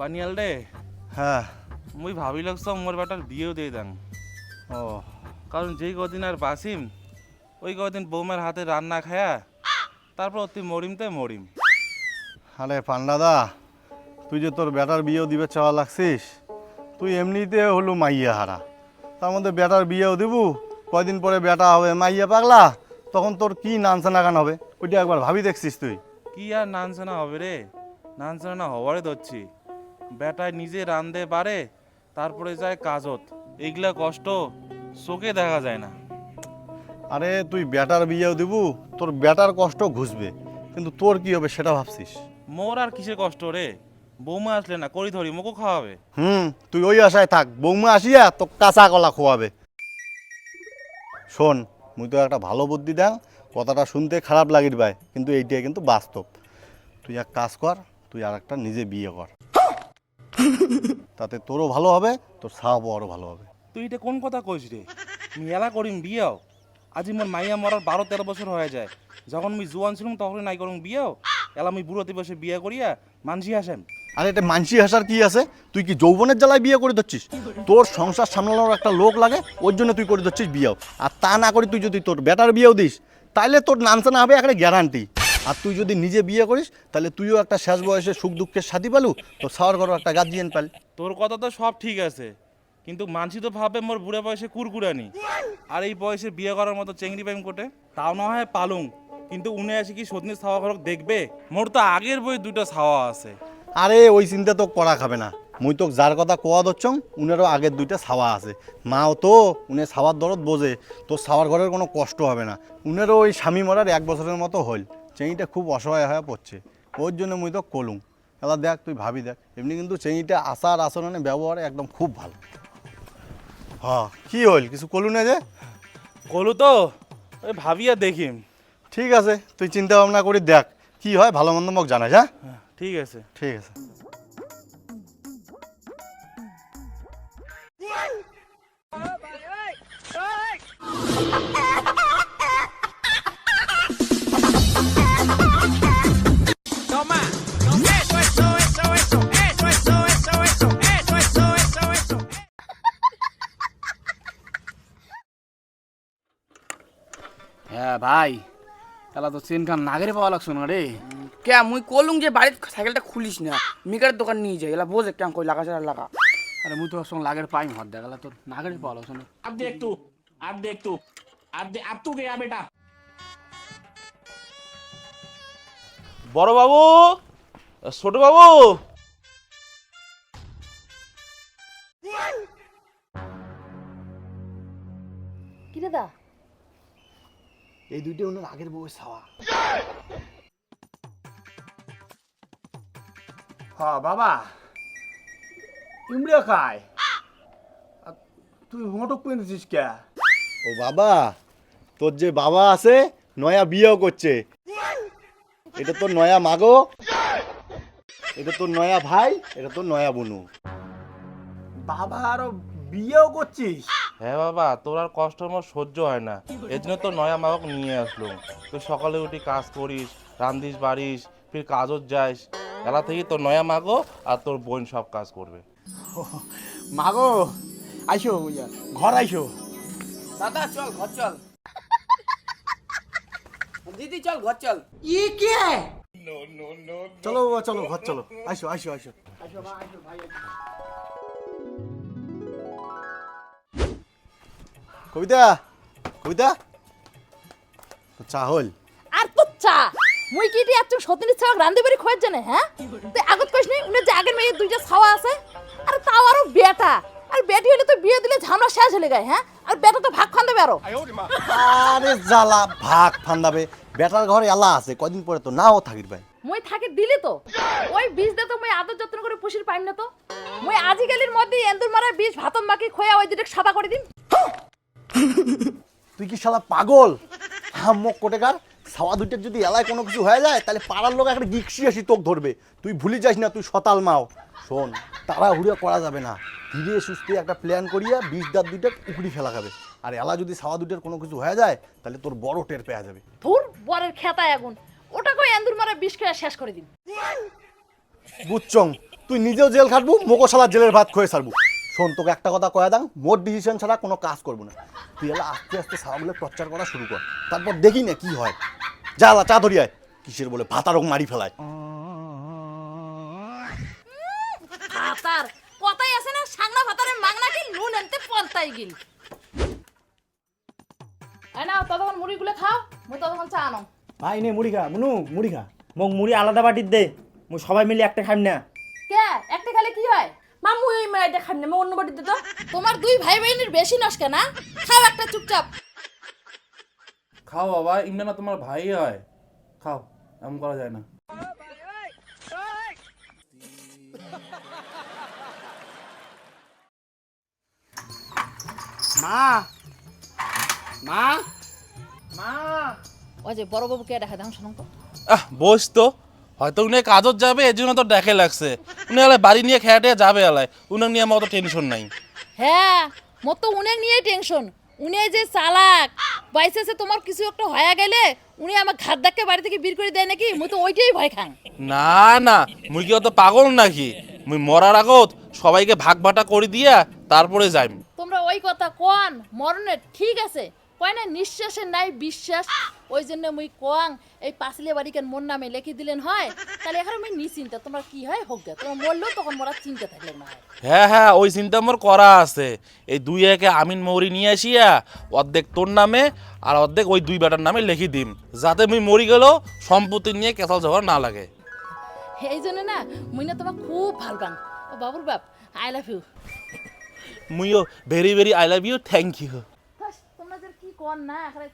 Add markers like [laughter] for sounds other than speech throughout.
পানিয়াল রে হ্যাঁ। মুই ভাবি লাগছ মোর বেটার বিয়েও দিয়ে দেন ও। কারণ যেই কদিন আর বাসিম ওই কদিন বৌমার হাতে রান্না খায়া তারপর অতি মরিম তে মরিম। আরে পান্ডাদা তুই যে তোর বেটার বিয়েও দিবে চাওয়া লাগছিস তুই এমনিতে হলো মাইয়া হারা। তার মধ্যে বেটার বিয়েও দিবু কয়দিন পরে বেটা হবে মাইয়া পাগলা তখন তোর কি নানসানা গান হবে? ওইটা একবার ভাবি দেখছিস তুই। কি আর নানসানা হবে রে? নানসানা হওয়ারে ধরছি। বেটায় নিজে রান্ধে পারে তারপরে যায় কাজত। এইগুলা কষ্ট চোখে দেখা যায় না। আরে তুই বেটার বিয়েও দিবু তোর বেটার কষ্ট ঘুষবে কিন্তু তোর কি হবে সেটা ভাবছিস? মোর আর কিসের কষ্ট রে? বৌমা আসলে না করি ধরি মোকে খাওয়াবে। হুম তুই ওই আশায় থাক বৌমা আসিয়া তো কাঁচা কলা খোয়াবে। শোন মুই তো একটা ভালো বুদ্ধি দেন কথাটা শুনতে খারাপ লাগির ভাই কিন্তু এইটাই কিন্তু বাস্তব। তুই এক কাজ কর তুই আর একটা নিজে বিয়ে কর। তাতে তোরও ভালো হবে তোর সাহাবও আরও ভালো হবে। তুই এটা কোন কথা কইস রে? মেলা করিম বিয়াও? আজি মোর মাইয়া মরার বারো তেরো বছর হয়ে যায়। যখন মুই জোয়ান ছিলাম তখন নাই করুম বিয়াও? এলা মুই বুড়োতে বসে বিয়া করিয়া মানসি হাসেন আর এটা মানসি হাসার কি আছে? তুই কি যৌবনের জ্বালায় বিয়ে করে দিচ্ছিস তোর সংসার সামলানোর একটা লোক লাগে ওর জন্য তুই করে দিচ্ছিস বিয়েও। আর তা না করে তুই যদি তোর বেটার বিয়েও দিস তাইলে তোর নামসানা হবে একটা গ্যারান্টি আর তুই যদি নিজে বিয়ে করিস তাহলে তুইও একটা শেষ বয়সে সুখ দুঃখের সাথী পালু তো সাওয়ার ঘরও একটা গার্জিয়ান পাল। তোর কথা তো সব ঠিক আছে কিন্তু মানসি তো ভাবে মোর বুড়া বয়সে কুরকুরানি। আর এই বয়সে বিয়ে করার মতো চেংড়ি প্রেম কোটে তাও না হয় পালুং। কিন্তু উনি আসে কি সত্যি ছাওয়া ঘরক দেখবে? মোর তো আগের বই দুটো ছাওয়া আছে। আরে ওই চিন্তা তো করা খাবে না। মুই তো যার কথা কোয়া দচ্ছং উনারও আগের দুইটা ছাওয়া আছে। মাও তো উনি ছাওয়ার দরদ বোঝে তোর ছাওয়ার ঘরের কোনো কষ্ট হবে না। উনারও ওই স্বামী মরার এক বছরের মতো হল চেঁড়িটা খুব অসহায় হয়ে পড়ছে। ওর জন্য মুই তো কলুম। এবার দেখ তুই ভাবি দেখ। এমনি কিন্তু চেনিটা আসার আচরণে ব্যবহার একদম খুব ভালো। হ্যাঁ কি হইল? কিছু কলু না যে? কলু তো? ওই ভাবিয়া দেখিম। ঠিক আছে তুই চিন্তা ভাবনা করি দেখ। কি হয় ভালো মন্দ মোক জানাস হ্যাঁ, ঠিক আছে। ঠিক আছে। ভাই তাহলে তো চিনখান নাগেরে পাওয়া লাগছো না রে। কে মুই কলুম যে বাড়ির সাইকেলটা খুলিস না মিকার দোকান নিয়ে যাই এলা বোঝে কেমন কই লাগা ছাড়া লাগা। আরে মুই তোর সঙ্গে লাগের পাইম হর দেখালা তোর নাগেরে পাওয়া লাগছো না। আব দেখ তু আব দেখ তু আব দে গেয়া বেটা। বড় বাবু ছোট বাবু। কি দাদা এই দুইটা ওনার আগের বউয়ের ছাওয়া। হ বাবা। ইমড়ে খায় তুই হোঁটক পেয়েছিস কে? ও বাবা তোর যে বাবা আছে নয়া বিয়েও করছে। এটা তোর নয়া মাগো এটা তোর নয়া ভাই এটা তোর নয়া বনু। বাবা আরও বিয়েও করছিস? হ্যাঁ বাবা তোর আর কষ্ট আমার সহ্য হয় না। এর জন্য তো নয়া মাগক নিয়ে আসলো তুই সকালে উঠি কাজ করিস রান্ধিস বাড়িস ফির কাজত যাস এলা থেকে তোর নয়া মাগো আর তোর বোন সব কাজ করবে। [laughs] মাগো আইসো ঘর আইসো। দাদা চল ঘর চল। দিদি চল ঘর চল। চলো বাবা চলো ঘর চলো। আইসো আইসো আইসো। কবিতা কবিতা? চা হল। আর তো চা। মুই কি দিয়ে একজন সতীনের ছাওয়া রান্ধি বাড়ি খোয়ার জানে হ্যাঁ তুই আগত কইস নি উনি যে আগের মেয়ে দুইটা ছাওয়া আছে? আর তাও আরও বেটা। আর বেটি হলে তো বিয়ে দিলে ঝামলা শেষ হলে গায় হ্যাঁ আর বেটা তো ভাগ খান দেবে আরও আরে জ্বালা ভাগ ফান্দাবে বেটার ঘরে আল্লাহ আছে কদিন পরে তো নাও থাকির ভাই মুই থাকে দিলি তো। ওই বীজ দে তো মুই আদর যত্ন করে পুষির পাইম না তো? মুই আজিকালির মধ্যে এন্দুর মারা বীজ ভাতন মাকি খোয়া ওই দিকে সাদা করে দিন তুই কি শালা পাগল? হাম্মক কোটেকার সাওয়া দুইটার যদি এলায় কোনো কিছু হয়ে যায় তাহলে পাড়ার লোক একটা গিকসি আসি তোক ধরবে। তুই ভুলে যাস না তুই সতাল মাও। শোন তারা হুড়ে করা যাবে না। ধীরে সুস্থে একটা প্ল্যান করিয়া বিষ দাঁত দুইটা উকুড়ি ফেলা খাবে। আর এলা যদি সাওয়া দুইটার কোনো কিছু হয়ে যায় তাহলে তোর বড় টের পেয়ে যাবে। ধুর বরের খেতায় আগুন। ওটা কই এন্দুর মারা বিষ খেয়ে শেষ করে দিন। বুঝছং তুই নিজেও জেল খাটবো মোকো শালা জেলের ভাত খয়ে ছাড়বো শোন তোকে একটা কথা কয়ে দাম মোট ডিসিশন ছাড়া কোনো কাজ করব না। তুই এলা আস্তে আস্তে সাবাগুলো টর্চার করা শুরু কর। তারপর দেখি না কি হয়। যা লা চা ধরি আয়। কিসের বলে? ভাতারক মারি ফেলায়। ভাতার? কথাই আছে না সাংনা ভাতারে মাংনা কি নুন আনতে পন্তাই গিল। এই নাও ততক্ষণ মুড়িগুলো খাও মুই ততক্ষণ চা আনো। ভাই নে মুড়ি খা মুনু মুড়ি খা। মোক মুড়ি আলাদা বাটির দে। মুই সবাই মিলে একটা খাইম না। কে? একটা খালে কি হয়? মামু এই মেয়েটা খান না অন্য বাড়িতে তো। তোমার দুই ভাই বোনের বেশি নষ্ট না? খাও একটা চুপচাপ। খাও বাবা ইমরানা তোমার ভাই হয়। খাও এমন করা যায় না। মা! মা! মা! ওই যে বড় বাবু কে দেখা দাম শোনো তো। আহ বস তো। হয়তো উনি কাজত যাবে এর জন্য তো দেখে লাগছে। উনি এলাই বাড়ি নিয়ে খেয়াটে যাবে এলাই উনার নিয়ে আমার টেনশন নাই। হ্যাঁ মোর তো উনি নিয়ে টেনশন উনি যে চালাক বাইসেসে তোমার কিছু একটা হয়ে গেলে উনি আমার ঘাত ধাক্কে বাড়ি থেকে বের করে দেয় নাকি? মুই তো ওইটাই ভয় খাং না না মুই কি অত পাগল নাকি? মুই মরার আগত সবাইকে ভাগ ভাটা করে দিয়া তারপরে যাইম। তোমরা ওই কথা কোয়ান মরণের ঠিক আছে। কয় না নিঃশ্বাসের নাই বিশ্বাস ওই জন্য মুই কোয়াং এই পাঁচলে বাড়িকে মোর নামে লিখে দিলেন হয় তাহলে এখন আমি নিশ্চিন্তা তোমরা কি হয় হোক গে তোমরা মরলেও তখন মোরা চিন্তা থাকলে না হ্যাঁ। হ্যাঁ ওই চিন্তা মোর করা আছে। এই দুই একে আমিন মৌরি নিয়ে আসিয়া অর্ধেক তোর নামে আর অর্ধেক ওই দুই বেটার নামে লিখি দিম যাতে মুই মরি গেলেও সম্পত্তি নিয়ে কেসাল ঝগড়া না লাগে। এই জন্য না মুই না তোমার খুব ভালো পাং। ও বাবুর বাপ I love you. মুইও very very I love you thank you. তোমরা যে কি কর না এখানে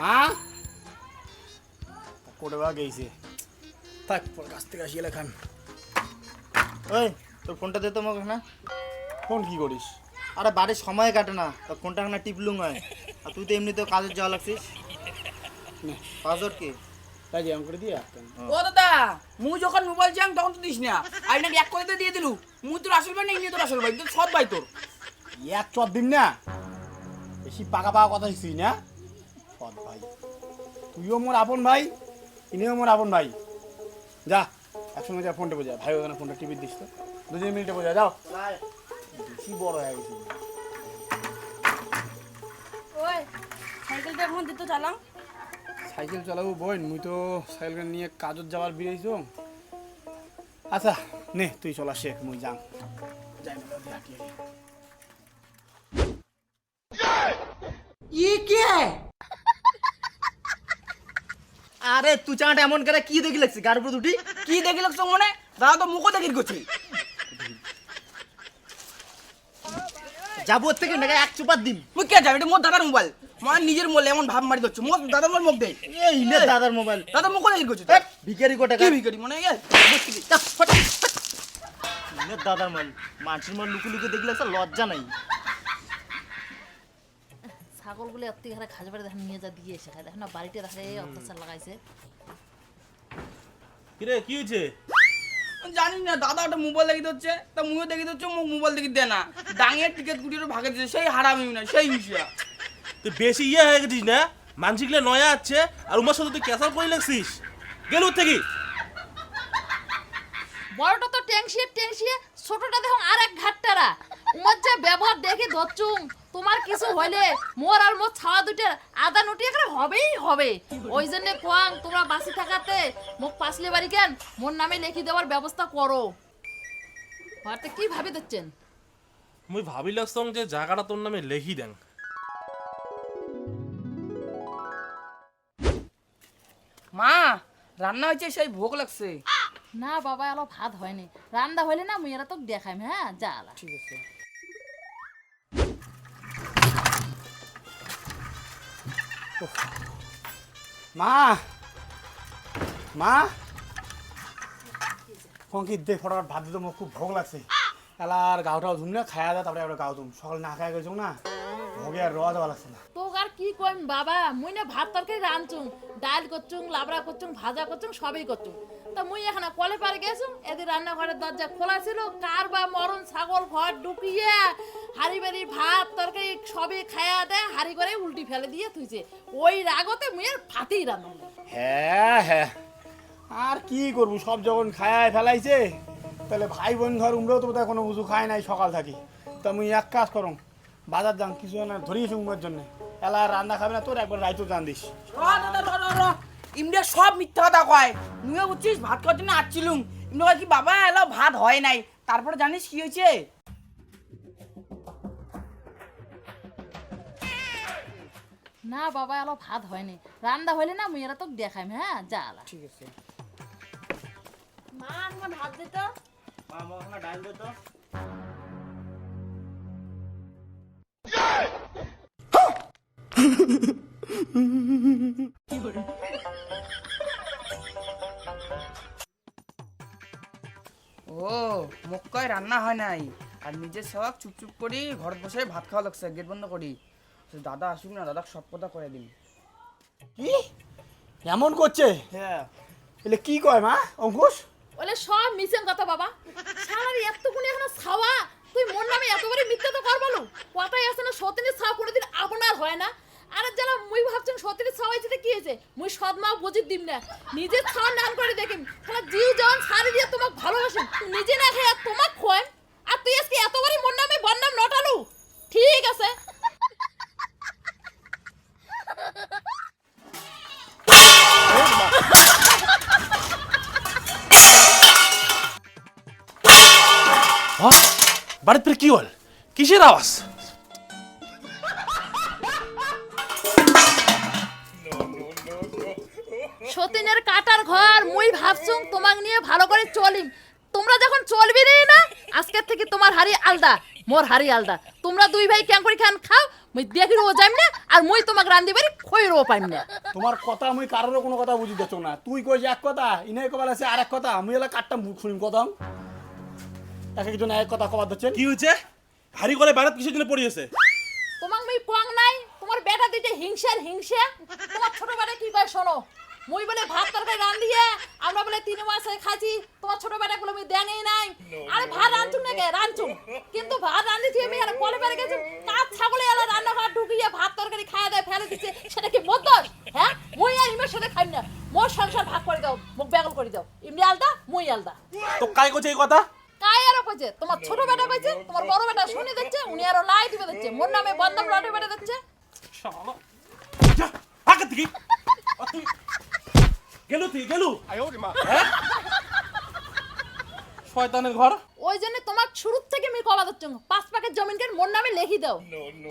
মা? কোটে গেছে থাক পর কাছ থেকে আসিয়ে লেখান ওই তোর ফোনটা দে তো মোক না? ফোন কি করিস? আরে বাড়ির সময় কাটে না। তোর ফোনটা না টিপলুং হয়। আর তুই তো এমনিতেও কাজের যাওয়া লাগছিস পাসওয়ার্ড কি? তাই যে করে দিয়ে ও। দাদা মুই যখন মোবাইল চাং তখন তো দিস না। আর না এক করে তো দিয়ে দিলু। মুই তোর আসল ভাই না ইনি তোর আসল ভাই। তোর সৎ ভাই তোর। এক চর দিন না। বেশি পাকা পাকা কথা শিখছিস না। সৎ ভাই। তুইও মোর আপন ভাই ইনিও মোর আপন ভাই। যা একসঙ্গে যা ফোনটা বোঝা। ভাই ওখানে ফোনটা টিভি দিস তো। দুজন মিনিটে বোঝা যাও। বেশি বড় হয়ে গেছি। ওই সাইকেলটা এখন দিতে চালাম। সাইকেল চালাবো বোন মুই তো সাইকেল নিয়ে কাজত যাওয়ার বেরিয়েছ আচ্ছা নে তুই চলা শেখ মুই যাম। যাই ই কে? আরে তুই চাঁটা এমন করে কি দেখি লাগছিস গার উপর দুটি? কি দেখি লাগছো মনে? দাদা তো মুখও দেখি করছি। যাব থেকে নাকি এক চুপার দিম? মুই কে যাবে? এটা মোর দাদার মোবাইল। মানে নিজের মোবাইল এমন ভাব মারি দিচ্ছ দাদার মোবাইল মুখ দেয়। এই নে দাদার মোবাইল। দাদা মুখও দেখি করছি ভিখারি কোটা কি ভিখারি? মানে এ নে দাদার মোবাইল। মানুষের মোবাইল লুকু লুকু দেখলে একটা লজ্জা নাই। ছাগলগুলো এত এখানে খাজ বাড়ি দেখেন নিয়ে যা দিয়ে এসে খায়। দেখেন না বাড়িতে দেখে অত্যাচার লাগাইছে। কিরে কি হয়েছে? জানি না দাদা ওটা মোবাইল দেখি দিচ্ছে। তা মুইও দেখি দিচ্ছে মুখ মোবাইল দেখি দেয় না। ডাঙের টিকিট গুটিরও ভাগে দিচ্ছে সেই হারামি না সেই বিষয় তুই বেশি ইয়ে হয়ে গেছিস না? মানসিকলে নয়া আছে আর উমার সাথে তুই ক্যাসাল করে লাগছিস। গেল থেকে? বড়টা তো ট্যাংসিয়ে ট্যাংসিয়ে ছোটটা দেখো আর এক ঘাটটারা উমার যে ব্যবহার দেখে ধরছুম তোমার কিছু হইলে মোর আর মোর ছাওয়া দুইটার আদা নুটি এখানে হবেই হবে। ওই জন্য কোয়াং তোমরা বাসি থাকাতে মোক পাসলে বাড়ি কেন মোর নামে লিখি দেওয়ার ব্যবস্থা করো। হয়তো কি ভাবি দিচ্ছেন মুই ভাবি লাগছং যে জায়গাটা তোর নামে লেখি দেন। মা রান্না হয়েছে সেই ভোগ লাগছে। না বাবা এলো ভাত হয়নি। রান্না হইলে না মুই এরা তো দেখাইম হ্যাঁ? যা ঠিক আছে। মা মা। ফঙ্কি দে ফটাফট ভাত দিতে মোক খুব ভোগ লাগছে। এলার গাওটাও ধুম না খায়া দা তারপরে আমরা গাও ধুম। সকাল না খায়া গেছো না ভোগে আর রোয়া দেওয়া লাগছে না। তো আর কি কইম বাবা মুই না ভাত তরকারি রাঁধছুম ডাল করছুম লাবড়া করছুম ভাজা করছুম সবই করছুম তা মুই এখানে কলে পারে গেছো এদের রান্নাঘরের দরজা খোলা ছিল কার বা মরণ ছাগল ঘর ঢুকিয়ে হাড়ি বাড়ি ভাত তরকারি সবই খায়া দেয় হাড়ি করে উল্টি ফেলে দিয়ে তুইছে ওই রাগতে মুই আর ভাতেই রান্না হ্যাঁ হ্যাঁ। আর কি করব সব যখন খায় ফেলাইছে তাহলে ভাই বোন ধর উমরাও তো বোধহয় কোনো উজু খায় নাই সকাল থাকি। তা মুই এক কাজ করুন বাজার যান কিছু না ধরিয়েছি উমের জন্য। এলা আর রান্না খাবে না তোর একবার রাইতো জান দিস। ইমরা সব মিথ্যা কথা কয়। নুয়ে বুঝছিস ভাত খাওয়ার জন্য আসছিলুম। ইমরা কয় কি বাবা এলো ভাত হয় নাই। তারপরে জানিস কি হয়েছে? না বাবা এলো ভাত হয়নি রান্না হইলে না মুই এরা তো দেখাইম হ্যাঁ যা ঠিক আছে। মা আমার ভাত দিত ডাল দে তো। [laughs] ও মুখ কয় রান্না হয় নাই। আর নিজের সব চুপ চুপ করি ঘর বসে ভাত খাওয়া লাগছে গেট বন্ধ করি। দাদা আসুক না দাদা সব কথা করে দিন। কি? এমন করছে? হ্যাঁ। এলে কি কয় মা অঙ্কুশ? বলে সব মিসেন কথা বাবা। সারার এতটুকুনি এখনও ছাওয়া তুই মন নামে এতবারই মিথ্যা তো কর বলো কথাই আছে না সতীনের ছাওয়া কোনোদিন আপনার হয় না। আর যারা হয়েছে কি হয়েছে? মুই সদমা বুঝি দিম না। নিজের ছাওয়া নান করে দেখিম তাহলে জিউ যখন ছাড়ি দিয়ে তোমাকে ভালোবাসেন নিজে না আর তোমাকে খোয়ান আর তুই আজকে এতবারই মন নামে বন্নাম নটালু? ঠিক আছে। বাড়িতে কি হল? কিসের আওয়াজ? সতীনের কাটার ঘর মুই ভাবছুম তোমাক নিয়ে ভালো করে চলিম। তোমরা যখন চলবি রে না আজকের থেকে তোমার হাড়ি আলদা মোর হাড়ি আলদা। তোমরা দুই ভাই ক্যাং করে খান খাও মুই দেখি ও যাইম না আর মুই তোমাক রান্ধি পারি খইরও পাইম না। তোমার কথা মুই কারোর কোনো কথা বুঝি দিচ্ছ না। তুই কইস এক কথা ইনে কবার আছে আর এক কথা আমি এলা কাটটা মুখ শুনিম কথা এক একজন এক কথা কবার দিচ্ছেন কি হয়েছে? হাড়ি করে বাইরে কিসের জন্য পড়িয়েছে তোমাক মুই কোয়াং নাই তোমার বেটা দিতে হিংসার হিংসা। তোমার ছোট বেটা কি কয় শোনো? মুই বলে ভাত তরকারি রান্ধিয়ে আমরা বলে তিন মাসে খাচ্ছি তোমার ছোট বেটা গুলো আমি দেঙেই নাই আরে ভাত রাঁধছুম না কে রাঁধছুম কিন্তু ভাত রাঁধিছি আমি আর কলে পেরে গেছি। কাজ ছাগলে এলা রান্না ঘর ঢুকিয়ে ভাত তরকারি খাওয়া দেয় ফেলে দিচ্ছে? সেটা কি মোর দোষ? হ্যাঁ? মুই আর ইমের সাথে খাই না। মোর সংসার ভাগ করে দাও মুখ বেগল করে দাও। ইমনি আলদা মুই আলদা। তো কাই করছে এই কথা? কাই আরও কইছে? তোমার ছোট বেটা কইছে তোমার বড় বেটা শুনে দিচ্ছে উনি আরও লাই দিবে দিচ্ছে মোর নামে বদনাম লটে বেটা দিচ্ছে শালা। আগে তুই গেলু তুই গেলু। হ্যাঁ? শয়তানের ঘর। ওই জন্য তোমার শুরু থেকে আমি কলা দিচ্ছ পাঁচ পাকের জমিন কেন মোর নামে লেখি দাও।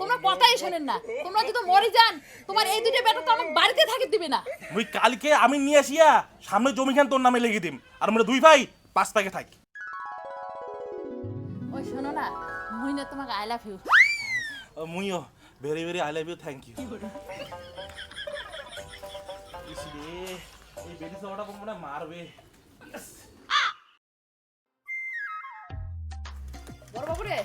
তোমরা কথাই শোনেন না। তোমরা যদি মরে যান তোমার এই দুটো বেটা তো আমার বাড়িতে থাকি দিবে না। মুই কালকে আমি নিয়ে আসিয়া সামনে জমি খান তোর নামে লেগে দিম। আর আমরা দুই ভাই পাঁচ প্যাকে থাকি। ওই শোনো না মুই না তোমাকে I love you মুইও very very I love you thank you সবাটা মনে হয় বড় বাবু রে,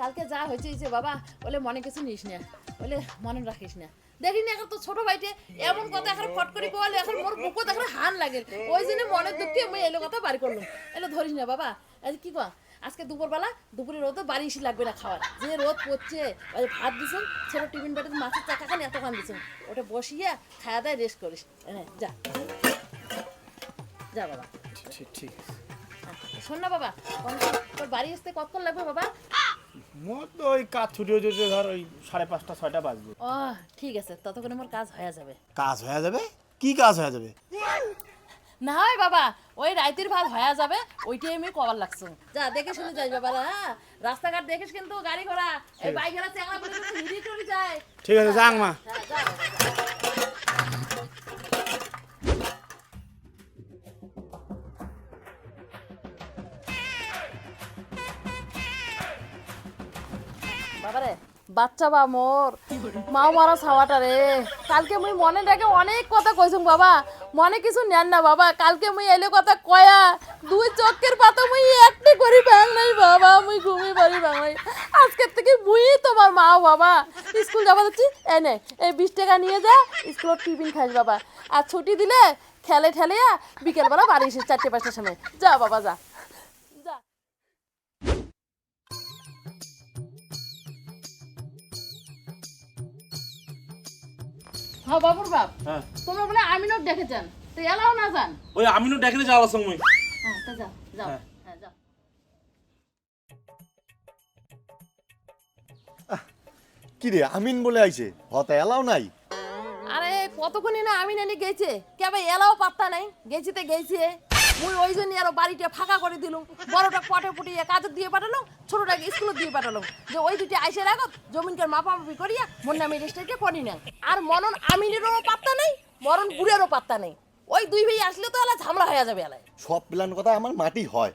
কালকে যা হয়েছে যে বাবা, বলে মনে কিছু নিস না, বলে মনে রাখিস না। দেখি না এখন তো ছোট ভাইটে, এমন কথা এখন ফট করে বলে এখন মোর বুকো দেখলে হান লাগে। ওই জন্য মনের দুঃখে আমি এলো কথা বাড়ি করলাম। এলো ধরিস না বাবা আজ কি কয়? আজকে দুপুরবেলা দুপুরে রোদ বাড়ি এসে লাগবে না খাওয়ার। যে রোদ পড়ছে ভাত দিছেন ছেলে টিফিন বেটাতে মাছের চাকা খান এত খান দিছেন। ওটা বসিয়ে খাওয়া দায় রেস্ট করিস। যা। যা বাবা। ঠিক ঠিক। শোন না বাবা তোর বাড়ি আসতে কতক্ষণ লাগবে বাবা? মোর তো ওই কাজ ছুটি হয়ে যেতে ধর ওই সাড়ে পাঁচটা ছয়টা বাজবে। ও ঠিক আছে ততক্ষণে আমার কাজ হয়ে যাবে। কাজ হয়ে যাবে? কি কাজ হয়ে যাবে? না হয় বাবা ওই রাইতের ভাত হয়ে যাবে ওইটাই আমি কবার লাগছো। যা দেখে শুনে যাই বাবা হ্যাঁ? রাস্তাঘাট দেখিস কিন্তু গাড়ি ঘোড়া এই বাইক ঘোড়া চেংড়া করে কিন্তু হিড়ি টরি যায়। ঠিক আছে যাং মা। হ্যাঁ, বাবা। বাবারে বাচ্চা বা মোর মাও মারা ছাওয়াটা রে। কালকে মুই মনে ডাকে অনেক কথা কইছুম বাবা। মনে কিছু নেন না বাবা, কালকে মুই এলে কথা কয়া, দুই চক্কের পাতা মুই একটি করি ব্যাং নাই বাবা, মুই ঘুমি পারি ব্যাং নাই। আজকের থেকে মুই তোমার মা বাবা। স্কুল যাবা যাচ্ছি? এনে এই বিশ টাকা নিয়ে যা স্কুল টিফিন খাইস বাবা। আর ছুটি দিলে খেলে ঠেলে বিকেলবেলা বাড়ি এসে চারটে পাঁচটার সময়। যা বাবা, যা। হ্যাঁ বাবুর বাপ। হ্যাঁ। তোমরা বলে আমিনও দেখেছেন তো এলাও না যান। ওই আমিনও ডেকে যাওয়ার সময়। হ্যাঁ তো যাও যাও। হ্যাঁ। হ্যাঁ যাও। কি রে আমিন বলে আইছে? হতে এলাও নাই? আরে কতক্ষণ না আমিন এনে গেছে? কে ভাই এলাও পাত্তা নাই? গেছি তো গেছে। মুই ওই জন্য আরও বাড়িটা ফাঁকা করে দিলুম বড়টা পটে পুটিয়ে কাজে দিয়ে পাঠালো ছোটটাকে স্কুলে দিয়ে পাঠালো। যে ওই দুটি আইসে রাখত জমিনকে মাপামাপি করিয়া মোর নামে রেজিস্টারকে করি না আর মনন আমিনেরও পাত্তা নেই মরণ বুড়েরও পাত্তা নেই। ওই দুই ভাই আসলে তো এলা ঝামেলা হয়ে যাবে এলায় সব প্ল্যান কথা আমার মাটি হয়।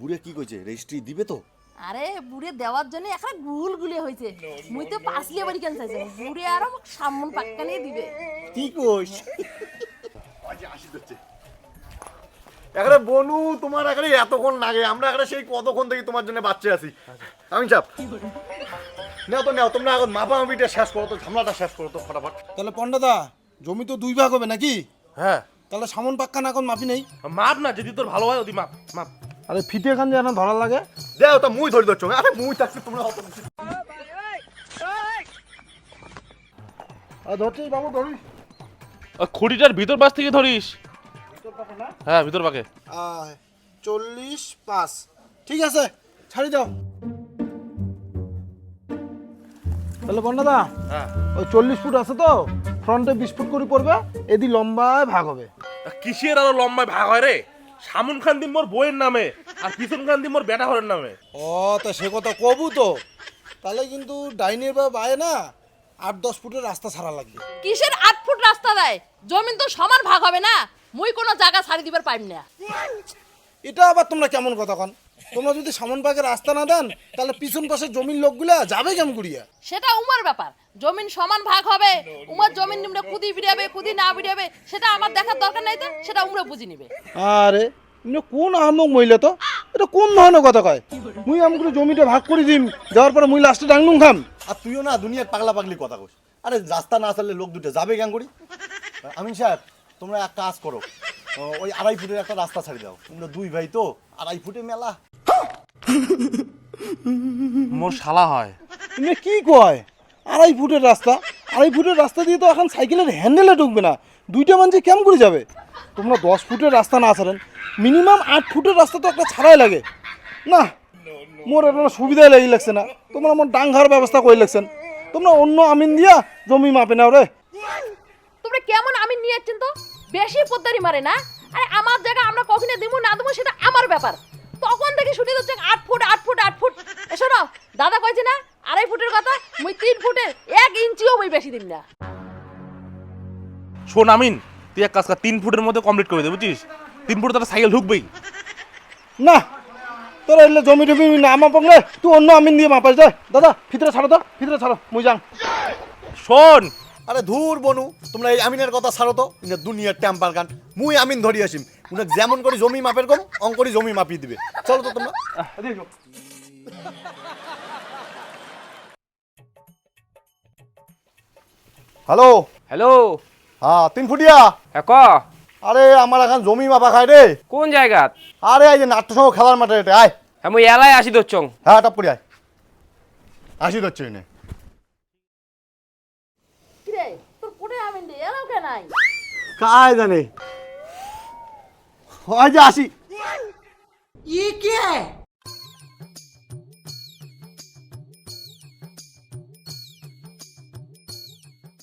বুড়ে কি কইছে রেজিস্ট্রি দিবে তো? আরে বুড়ে দেওয়ার জন্য একটা গুল গুলে হয়েছে মুই তো পাঁচলিয়া বাড়ি কেন চাইছি বুড়ে আরও সামন পাক্কা নিয়ে দিবে। কি কইস? এখানে বনু তোমার এখানে এতক্ষণ লাগে আমরা এখানে সেই কতক্ষণ থেকে তোমার জন্য বাচ্চা আছি। আমি চাপ। নাও তো নাও তোমরা এখন মাপা মাপিটা শেষ করো তো ঝামলাটা শেষ করো তো ফটাফট। তাহলে পণ্ডদা জমি তো দুই ভাগ হবে নাকি? হ্যাঁ। তাহলে সামন পাক্কা না এখন মাপি নেই? মাপ না যদি তোর ভালো হয় ওদি মাপ মাপ। আরে ফিতে খান যেন ধরা লাগে। দেও তো মুই ধরি ধরছো। আরে মুই থাকছি তোমরা অত আর ধরছিস বাবু ধরিস। ওই খুঁটিটার ভিতর পাশ থেকে ধরিস? হ্যাঁ ভিতর পাকে চল্লিশ পাঁচ। ঠিক আছে ছাড়ি দাও। তাহলে পণ্ডদা হ্যাঁ। ওই চল্লিশ ফুট আছে তো ফ্রন্টে বিশ ফুট করে পড়বে এদি লম্বায় ভাগ হবে। কিসের আরও লম্বায় ভাগ হয় রে? সামুন খান দিন মোর বইয়ের নামে আর পিছন খান দিন মোর বেটা ঘরের নামে। ও তা সে কথা কবু তো। তাহলে কিন্তু ডাইনের বা বায়ে না আট দশ ফুটের রাস্তা ছাড়া লাগবে। কিসের আট ফুট রাস্তা দেয়? জমিন তো সমান ভাগ হবে না। মুই কোনো জায়গা ছাড়ি দিবার পাইম না। এটা আবার তোমরা কেমন কথা কন? তোমরা যদি সামন পাকে রাস্তা না দেন তাহলে পিছন পাশে জমির লোকগুলা যাবে কেমন করিয়া? সেটা উমার ব্যাপার। জমিন সমান ভাগ হবে উমার জমিন নিম্নে কুদি বিড়াবে কুদি না বিড়াবে সেটা আমার দেখার দরকার নাই তো সেটা উমরা বুঝি নিবে। আরে ইনো কোন আহমক মহিলা তো? এটা কোন ধরনের কথা কয়? মুই আমাকে জমিটা ভাগ করে দিম যাওয়ার পরে মুই লাস্টে ডাংলুম খাম। আর তুইও না দুনিয়ার পাগলা পাগলি কথা কইস। আরে রাস্তা না আসলে লোক দুটো যাবে কেন করি? আমিন সাহেব তোমরা এক কাজ করো ওই আড়াই ফুটের একটা রাস্তা ছাড়ি দাও। তোমরা দুই ভাই তো আড়াই ফুটে মেলা। মোর শালা হয়। তুমি কি কয়? আড়াই ফুটের রাস্তা? আড়াই ফুটের রাস্তা দিয়ে তো এখন সাইকেলের হ্যান্ডেলে ঢুকবে না। দুইটা মানুষ কেমন করে যাবে? তোমরা দশ ফুটের রাস্তা না ছাড়েন মিনিমাম আট ফুটের রাস্তা তো একটা ছাড়াই লাগে। না মোর এটা সুবিধাই লাগি লাগছে না। তোমরা আমার ডাং ঘর ব্যবস্থা করে লাগছেন। তোমরা অন্য আমিন দিয়া জমি মাপে নাও রে। কেমন আমি নিয়ে যাচ্ছেন তো বেশি পদ্মারি মারে না? আরে আমার জায়গা আমরা কখনো দিমু না দেবো সেটা আমার ব্যাপার। তখন থেকে শুনে যাচ্ছে আট ফুট আট ফুট আট ফুট। শোনো দাদা কইছে না আড়াই ফুটের কথা মুই তিন ফুটের এক ইঞ্চিও মুই বেশি দিন না। শোন আমিন তুই এক কাজ কর তিন ফুটের মধ্যে কমপ্লিট করে দে বুঝছিস? তিন ফুট তারা সাইকেল ঢুকবেই। না তোরা এলে জমি টমি না আমার পঙ্গে তুই অন্য আমিন দিয়ে মাপাস দে। দাদা ভিতরে ছাড়ো তো ভিতরে ছাড়ো মুই যাং। শোন আরে ধুর বনু তোমরা এই আমিনের কথা ছাড়ো তো দুনিয়ার টেম্পার গান। মুই আমিন ধরি আসিম উনি যেমন করে জমি মাপের কম অঙ্করি জমি মাপিয়ে দিবে। চলো তো তোমরা। হ্যালো? হ্যালো? হ্যাঁ তিন ফুটিয়া হ্যাঁ ক? আরে আমার এখন জমি মাপা খায় রে। কোন জায়গাত আরে এই যে নাট্যসংঘ খেলার মাঠে আয়। হ্যাঁ মুই এলাই আসি দচ্ছং হ্যাঁ টপ করে আয়। আসি ধরছে এনে কিরে তোর কোটে আমি কায় জানে হয় যে আসি।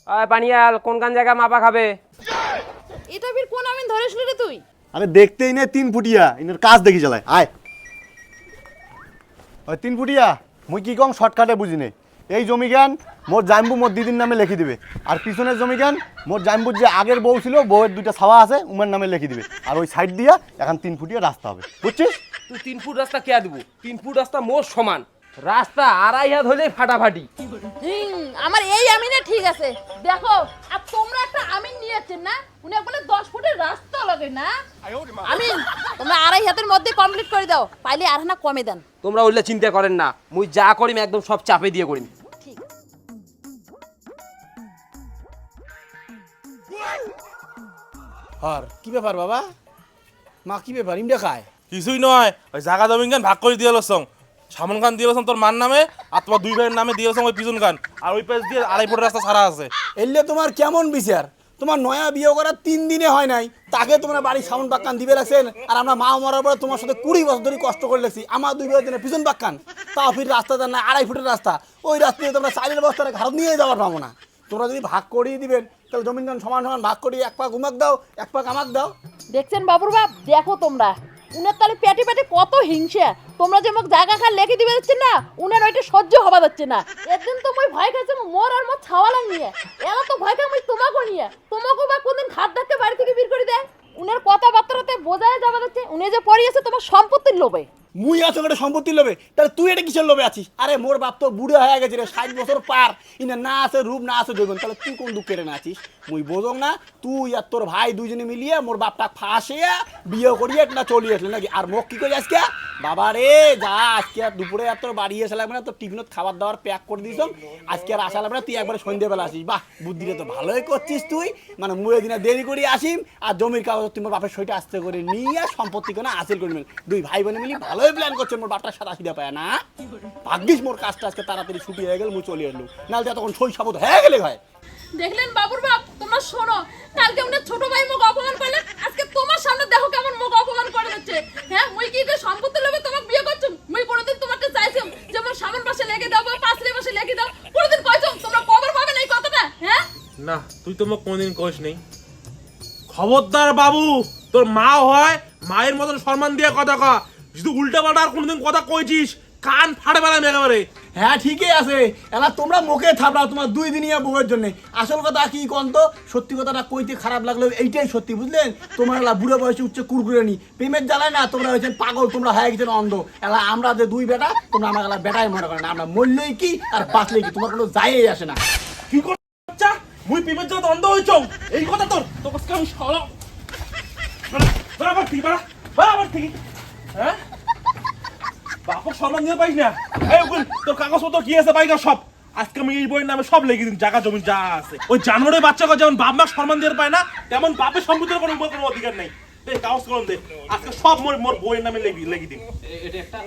আয় পানিয়াল কোন কান জায়গা মাপা খাবে? এটা ফির কোন আমিন ধরেছিলি রে তুই? আরে দেখতেই নে তিন ফুটিয়া ইনের কাজ দেখি চালায় আয়। ওই তিন ফুটিয়া মুই কি কম শর্টকাটে বুঝি নে এই জমি জ্ঞান মোর জাইম্বু মোর দিদির নামে লিখে দিবে। আর পিছনের জমি জ্ঞান মোর জাইম্বুর যে আগের বউ ছিল, বউয়ের দুইটা ছাওয়া আছে, উমের নামে লিখে দিবে। আর ওই সাইড দিয়া এখন তিন ফুটিয়া রাস্তা হবে। বুঝছিস? তুই তিন ফুট রাস্তা কে দিব? তিন ফুট রাস্তা মোর সমান। রাস্তা আড়াই হাত হলেই ফাটাফাটি। আমার এই আমিনে ঠিক আছে। দেখো আর তোমরা একটা আমিন নিয়ে যাচ্ছেন না? উনি বলে দশ ফুটের রাস্তা লাগে না? আমিন তোমরা আড়াই হাতের মধ্যে কমপ্লিট করে দাও পাইলে আর না কমে দেন। তোমরা ওইলে চিন্তা করেন না মুই যা করিম একদম সব চাপে দিয়ে করিম। ঠিক। হর কি ব্যাপার বাবা? মা কি ব্যাপার ইমডা খায়? কিছুই নয় ওই জাগা জমিন খান ভাগ করে দিয়ে লসং। সামন খান দিয়ে তোর মার নামে আর তোমার দুই ভাইয়ের নামে দিয়ে লসং ওই পিছন খান। আর ওই পাশ দিয়ে আড়াই ফুটের রাস্তা ছাড়া আছে। এলে তোমার কেমন বিচার? তোমার নয়া বিয়ে করার তিন দিনে হয় নাই। তাকে তোমরা বাড়ির সামন বাক্কান দিবে রাখছেন আর আমরা মা মরার পরে তোমার সাথে কুড়ি বছর ধরে কষ্ট করে লেছি আমার দুই ভাইয়ের জন্য পিছন বাক্কান। তাও ফির রাস্তা দেন না আড়াই ফুটের রাস্তা। ওই রাস্তা দিয়ে তোমরা চালের বস্তাটা ঘাড় নিয়ে যাওয়ার পাবো না তোমরা যদি ভাগ করিয়ে দিবেন তাহলে জমিন গান সমান সমান ভাগ করিয়ে এক পাক উমাক দাও এক পাক আমাক দাও। দেখছেন বাবুর বাপ? দেখো তোমরা। উনার তাহলে পেটে পেটে কত হিংসা। তোমরা যে মোক জায়গা খান লেগে দিবে যাচ্ছে না, উনার ওইটা সহ্য হবা যাচ্ছে না। একদিন তো মই ভয় খাইছে মোর আর মোর ছাওয়ালাম নিয়ে এরা তো ভয় খাই তোমাকে নিয়ে। তোমাকে বা কোনদিন খাট ধাক্কে বাড়ি থেকে বের করে দেয়? উনার কথাবার্তাতে বোঝায় যাবা যাচ্ছে উনি যে পড়িয়েছে তোমার সম্পত্তির লোভে। মুই আছো একটা সম্পত্তির লোভে। তাহলে তুই এটা কিসের লোভে আছিস? আরে মোর বাপ তো বুড়ো হয়ে গেছে রে, ষাট বছর পার। ইনে না আছে রূপ, না আছে জৈবন তাহলে তুই কোন দুঃখের না আছিস? মুই বোঝং না, তুই আর তোর ভাই দুজনে মিলিয়ে মোর বাপটা ফাঁসে বিয়ে করিয়ে না চলিয়ে আসলে নাকি? আর মোক কি করে আজকে? বাবা রে, যা, আজকে আর দুপুরে আর তোর বাড়ি এসে লাগবে না, তোর টিফিনত খাবার দাবার প্যাক করে দিস আজকে আর আসা লাগবে না, তুই একবার সন্ধ্যেবেলা আসিস। বাহ বুদ্ধিটা তো ভালোই করছিস তুই। মানে মুয়ে দিনে দেরি করে আসিম, আর জমির কাগজ তুই মোর বাপের সইটা আসতে করে নিয়ে সম্পত্তি কোনো হাসিল করে দুই ভাই বোনে মিলি ভালোই প্ল্যান করছে, মোর বাপটা সাদা সিধা পায়, না? ভাগ্যিস মোর কাজটা আজকে তাড়াতাড়ি ছুটি হয়ে গেল, মুই চলে এলো নাহলে তখন সাবত হয়ে গেলে হয়। দেখলেন বাবুর বাপ? তোমরা শোনো, কালকে উনার ছোট ভাই মুখ অপমান করলেন আজকে তোমার সামনে দেখো কেমন মুখ অপমান করে যাচ্ছে হ্যাঁ মুই কি যে সম্পত্তি লোভে তোমাকে বিয়ে করছ? মুই কোনোদিন তোমাকে চাইছিলাম যে আমার সামন পাশে লেগে দাও বা পাঁচলে পাশে লেগে দাও। কোনোদিন কইছো, তোমরা কবর পাবে না এই কথাটা হ্যাঁ? না, তুই তো মোক কোনদিন কইস নেই। খবরদার বাবু, তোর মা হয়, মায়ের মতন সম্মান দিয়ে কথা কয়া যদি উল্টা পাল্টা আর কোনদিন কথা কইছিস কান বেলাম একেবারে হ্যাঁ ঠিকই আছে এলা তোমরা মুখে থাপড়াও তোমার দুই দিনিয়া বউয়ের জন্য আসল কথা কি কন তো সত্যি কথাটা কইতে খারাপ লাগল এইটাই সত্যি বুঝলেন তোমার এলা বুড়ো বয়সে উঠছে কুরকুরে নি প্রেমের জ্বালায় না তোমরা হয়েছেন পাগল তোমরা হয়ে গেছেন অন্ধ এলা আমরা যে দুই বেটা তোমরা আমার এলা বেটাই মনে করে না আমরা মরলেই কি আর বাঁচলেই কি তোমার কোনো যায়ই আসে না কি কর বাচ্চা মুই পিপের জন্য অন্ধ হইছ এই কথা তোর কাছে আমি সরো বরাবর ঠিক বরাবর ঠিক হ্যাঁ বাপক সম্মান দিতে পাইস না? তোর কাগজপত্র কি আছে বাইকা সব? আজকে আমি এই বইয়ের নামে সব লিখে দিন, জায়গা, জমি যা আছে। ওই জানোয়ারের বাচ্চাকে যেমন বাপ মা সম্মান দিয়ে পায় না, তেমন বাপের সম্পত্তির কোনো অধিকার নেই। কাগজ কলম দে। আজকে সব মোর বইয়ের নামে লেখি লেখি দিন এটা একটা